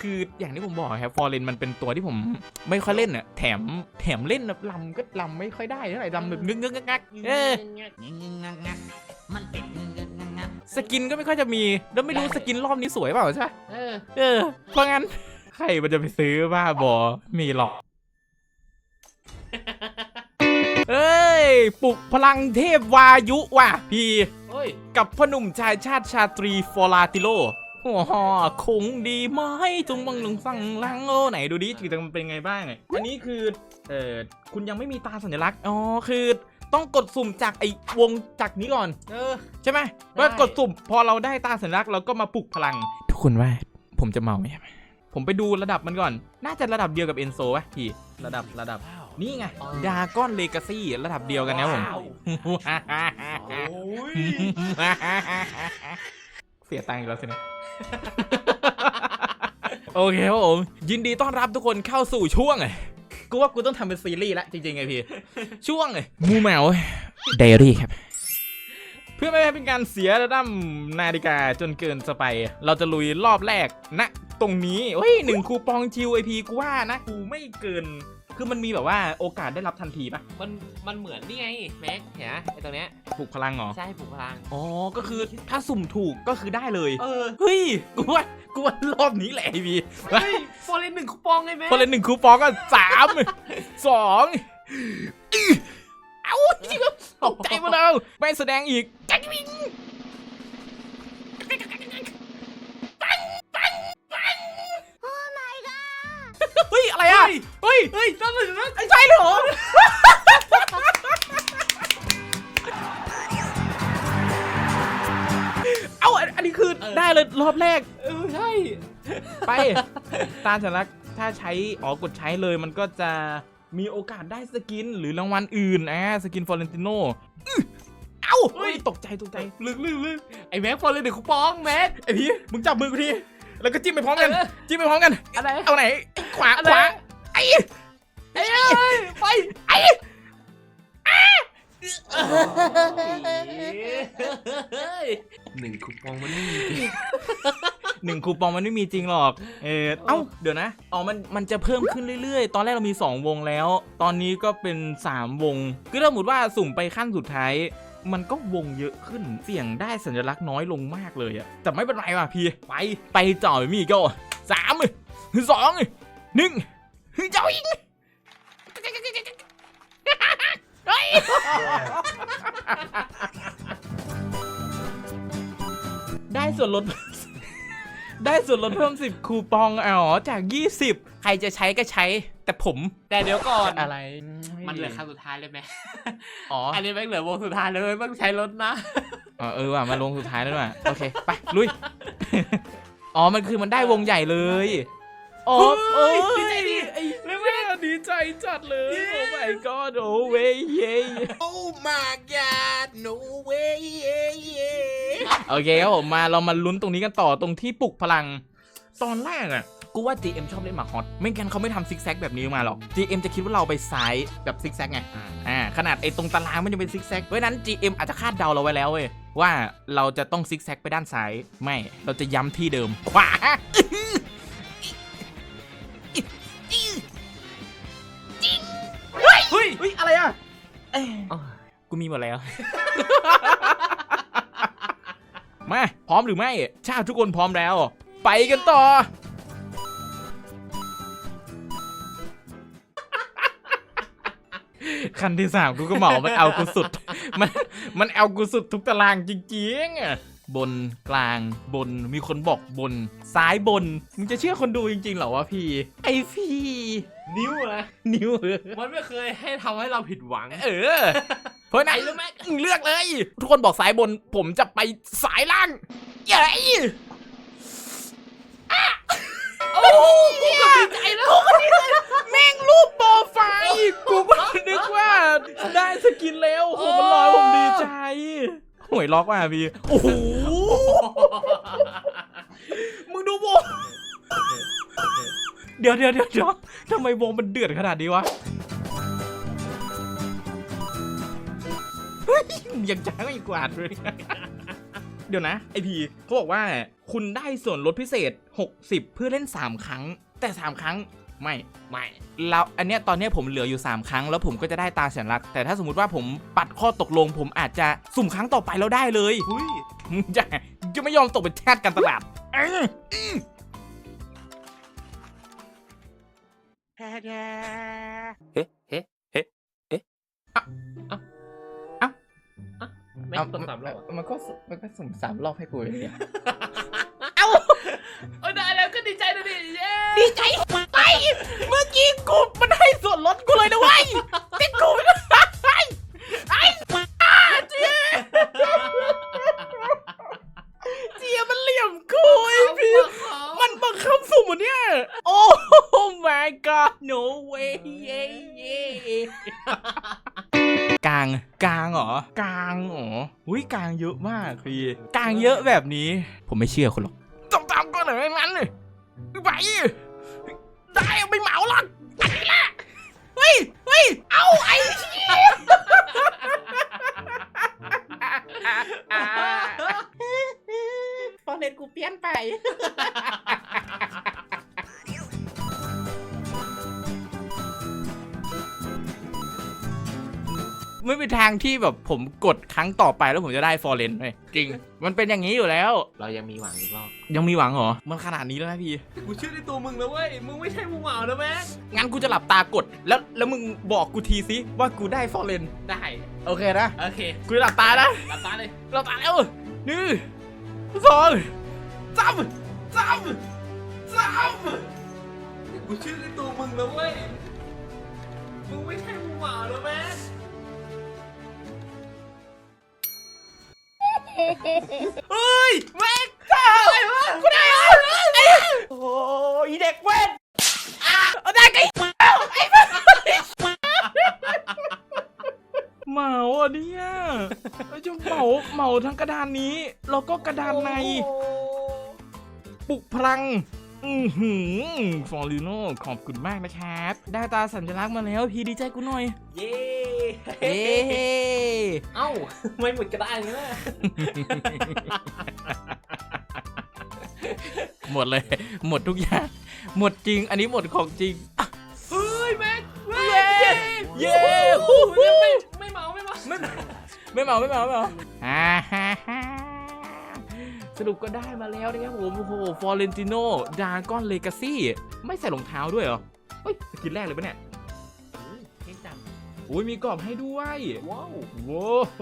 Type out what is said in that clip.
คืออย่างที่ผมบอกครับฟอร์เรนมันเป็นตัวที่ผมไม่ค่อยเล่นอะแถมแถมเล่นแบบลำก็ลำไม่ค่อยได้เท่าไหร่ลำแบบงึกงึกงักงักเอองักงักมันเป็นงักงักงักสกินก็ไม่ค่อยจะมี แล้วไม่รู้สกินรอบนี้สวยเปล่าใช่ปะเออเออ เพราะงั้นใครมันจะไปซื้อบ้าบอมีหรอกเอ้ย ปลุกพลังเทพวายุว่ะ พี่โอ้ยกับพอหนุ่มชายชาติชาตรีฟอลาติโล หัวหอคงดีไหมจงบังหลงสั่งลังโอ้ไหนดูดิจือมันเป็นไงบ้างอะอันนี้คือเออคุณยังไม่มีตาสัญลักษณ์อ๋อคือต้องกดสุ่มจากไอ้วงจากนี้ก่อน เออ ใช่ไหมว่ากดสุ่ม พอเราได้ตาสัญลักษณ์เราก็มาปลุกพลัง ทุกคนว่าผมจะเมาไหมครับผมไปดูระดับมันก่อน น่าจะระดับเดียวกับเอนโซวะพี่ระดับระดับ นี่ไงอ๋อดาก้อนเลกาซี่ระดับเดียวกันนะผมว้าวโอ้ย เสียตังค์อีกแล้วสินะโอเคครับผม ยินดีต้อนรับทุกคนเข้าสู่ช่วงไงกูว่ากูต้องทำเป็นซีรีส์ละจริงๆไงพี่ ช่วงไงมูแมวไดอารี่ครับ เพื่อไม่ให้เป็นการเสียระดับนาฬิกาจนเกินสไป เราจะลุยรอบแรกณตรงนี้เฮ้ยหนึ่งคูปองชิวไอพีกูว่านะ กูไม่เกิน คือมันมีแบบว่าโอกาสได้รับทันทีปะมันมันเหมือนนี่ไงแม็กเห็นไหมไอ้ตรงเนี้ยปลุกพลังเหรอ ใช่ผูกพลัง อ๋อ ก็คือถ้าสุ่มถูกก็คือได้เลย เออ เฮ้ย กูว่า กูว่ารอบนี้แหละไอพีเฮ้ยโฟร์เรนหนึ่งคูปองไงแม็กพอเล่นหนึ่งคูปองก็สามสองอื้อเอ้าจริงตกใจหมาแล้วไม่แสดงอีกจักวิง ยอะไรอะเฮ้ยเฮ้ยตั้งเลยนะไอ้ใช่เลยเหรอเอ้าอันอันนี้คือได้เลยรอบแรก เออใช่ ไป ตาสัญลักษณ์ถ้าใช้อ๋อกดใช้เลยมันก็จะมีโอกาสได้สกินหรือรางวัลอื่นอ่าสกินฟอร์เรนติโนเอ้าเฮ้ยตกใจตกใจลึกลึกลึกไอ้แม็กโฟร์เรนหนึ่งคูปองแม็กไอพี่มึงจับมือกูทีแล้วก็จิ้มไปพร้อมกันเออจิ้มไปพร้อมกัน อะไร เอาไหนไอ้ขวาอะไรขวา ไอ้ไอ้เอ้ยไปไอ้หนึ่งคูปองมันไม่มีจริงหนึ่งคูปองมันไม่มีจริงหรอก เออเอ้า เดี๋ยวนะ อ๋อ มัน มันจะเพิ่มขึ้นเรื่อยๆ ตอนแรกเรามี 2 วงแล้ว ตอนนี้ก็เป็น 3 วง คือถ้าสมมติว่าสุ่มไปขั้นสุดท้าย มันก็วงเยอะขึ้น เสี่ยงได้สัญลักษณ์น้อยลงมากเลยอะแต่ไม่เป็นไรว่ะพี่ ไป ไปจ่อยมีก็สามสองหนึ่ง เจ้าอิงเฮ้ยได้ส่วนลด ได้ส่วนลดเพิ่ม 10 คูปองอ๋อจาก 20 ใครจะใช้ก็ใช้ แต่ผมแต่เดี๋ยวก่อน อะไรมันเหลือครั้งสุดท้ายเลยไหมอ๋ออันนี้แม่งเหลือวงสุดท้ายเลยต้องใช้รถนะอ๋อเออว่ะมาลงสุดท้ายแล้วว่ะโอเค ไป ลุย อ๋อ มันคือมันได้วงใหญ่เลยโอ้เฮ้โอ้ย ย ดีใจดิ ไอ้เรื่องดีใจจัดเลย โอ้ my god โอ้เว้ยเย้ Oh my god, no way, yeah, yeah. โอเคครับผมมาเรามาลุ้นตรงนี้กันต่อตรงที่ปลุกพลัง ตอนแรกอะกูว่า GM ชอบเล่นหมากฮอต ไม่งั้นเขาไม่ทำซิกแซกแบบนี้มาหรอก GM จะคิดว่าเราไปซ้ายแบบซิกแซกไง อ่า ขนาดไอ้ตรงตารางมันยังเป็นซิกแซกเพราะฉะนั้น GM อาจจะคาดเดาเราไว้แล้วเว้ยว่าเราจะต้องซิกแซกไปด้านซ้าย ไม่ เราจะย้ำที่เดิมขวา อะไรอะเอ้ยกูมีหมดแล้ว มาพร้อมหรือไม่ชาติทุกคนพร้อมแล้ว ไปกันต่อ คันที่สามกูก็เหมามันเอากูสุด มันมันเอากูสุดทุกตารางจริงๆอะ บนกลางบนมีคนบอกบน ซ้ายบน มึงจะเชื่อคนดูจริงๆเหรอวะพี่ ไอพี่ นิ้วนะนิ้วเออมันไม่เคยให้ทำให้เราผิดหวัง เออ เพราะฉะนั้นไปเลยแม่เลือกเลย ทุกคนบอกซ้ายบน ผมจะไปสายล่างเย้อะโอ้โหกูก็ดีใจแล้วกูก็ดีใจแม่งรูปโปรไฟล์กูก็นึกว่า ได้สกินแล้วโอ้โหมันลอยผมดีใจหวย ล็อกว่ะพี่โอ้โหมึงดูวงเดี๋ยวเดี๋ยวเดี๋ยวเดี๋ยวทำไมวงมันเดือดขนาดนี้วะเฮ้ยยังจ้างอีกกว่าดเลยเดี๋ยวนะไอพีเขาบอกว่าคุณได้ส่วนลดพิเศษ 60 เพื่อเล่น 3 ครั้ง แต่ 3 ครั้ง ไม่ไม่แล้วอันเนี้ยตอนเนี้ยผมเหลืออยู่ 3 ครั้ง แล้วผมก็จะได้ตาสัญลักษณ์แต่ถ้าสมมติว่าผมปัดข้อตกลง ผมอาจจะสุ่มครั้งต่อไปแล้วได้เลยหุ้ยมึงจะจะไม่ยอมตกเป็นแทาสการตลาดเอ้ยแฮ่เฮ้เฮ้เฮ้เฮ้ไม่ต้องสามรอบมันก็มันก็สุ่มสามรอบให้กูเลยเนี่ยเอ้าได้แล้วก็ดีใจด้วยดิเย้ดีใจ ไปเมื่อกี้กูมันให้ส่วนลดกูเลยนะเว้ยติดกูไม่ได้ไอ้อ้าเจียเจียมันเหลี่ยมกูไอ้พี่มันบังคับสุ่มเหรอเนี่ยโอ้ my god no way เย้เย้กลางกลางเหรอกลางเหรออุ้ยกลางเยอะมากพี่กลางเยอะแบบนี้ ผมไม่เชื่อคุณหรอกต้องตามก็หน่อยนั้นเลยไป ได้ไม่เหมาหรอก ไม่เป็นทางที่แบบผมกดครั้งต่อไปแล้วผมจะได้ฟอร์เรนเลยจริง มันเป็นอย่างนี้อยู่แล้ว เรายังมีหวังอีกรอบ ยังมีหวังเหรอ มันขนาดนี้แล้วนะพี่ กูเชื่อในตัวมึงแล้วเว้ย มึงไม่ใช่มึงเหมานะแม่งงั้นกูจะหลับตากด แล้วแล้วมึงบอกกูทีสิว่ากูได้ฟอร์เรนได้ โอเคนะ โอเคกูจะหลับตานะ หลับตาเลยหลับตาแล้วหนึ่งสองสามสามสามกูเชื่อในตัวมึงแล้วเว้ย มึงไม่ใช่มึงเหมานะแม่ง เฮ้ยแม็กซ์อะไรวะกูได้เหรอไอ้โอ้ยเด็กเว้นอะเอาได้ไงเอาไอ้บ้าเหมาอะเนี่ยไอ้จะเหมาเหมาทั้งกระดานนี้ แล้วก็กระดานใน ปลุกพลัง อือหือฟอร์ลิโน่ขอบคุณมากนะครับ ได้ตาสัญลักษณ์มาแล้ว พี่ดีใจกูหน่อย เย้ เย้เอ้าไม่หมดกระดานเลยนะหมดเลย หมดทุกอย่าง หมดจริง อันนี้หมดของจริง เฮ้ยแม็กเย้เย้ฮู้ฮู้ไม่ไม่เมาไม่เมาไม่ไม่เมาไม่เมาไม่เมาอ่าฮ่าฮ่าสรุปก็ได้มาแล้วนะครับผมโอ้โหฟอร์เรนติโนดากอนเลกาซี่ไม่ใส่รองเท้าด้วยเหรอเฮ้ยสกินแรกเลยปะเนี่ยเท่จัง อุ้ยมีกรอบให้ด้วยว้าวโว้โห